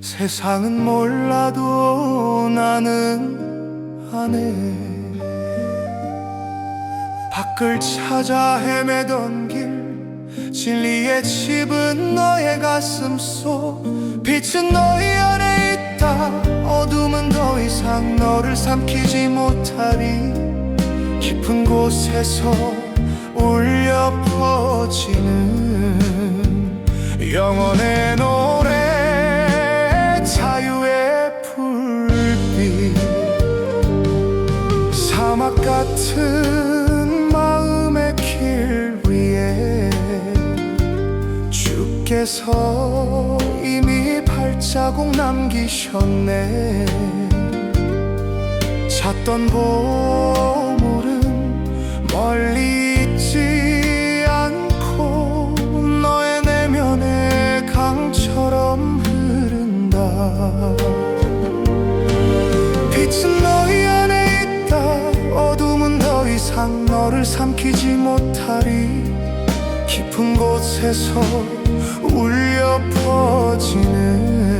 세상은 몰라도 나는 아네. 밖을 찾아 헤매던 길 진리의 집은 너의 가슴 속. 빛은 너희 안에 있다. 어둠은 더 이상 너를 삼키지 못하리. 깊은 곳에서 울려 퍼지는 영원의 주께서 이미 발자국 남기셨네. 찾던 보물은 멀리 있지 않고 너의 내면의 강처럼 흐른다. 빛은 너희 안에 있다. 어둠은 더 이상 너를 삼키지 못하리. 깊은 곳에서 울려 퍼지는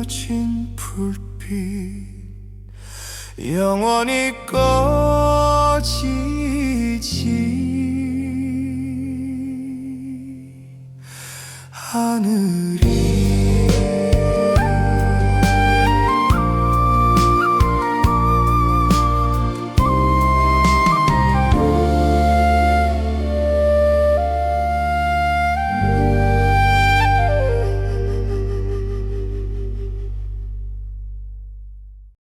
숨겨진 불빛 영원히 꺼지지 하늘이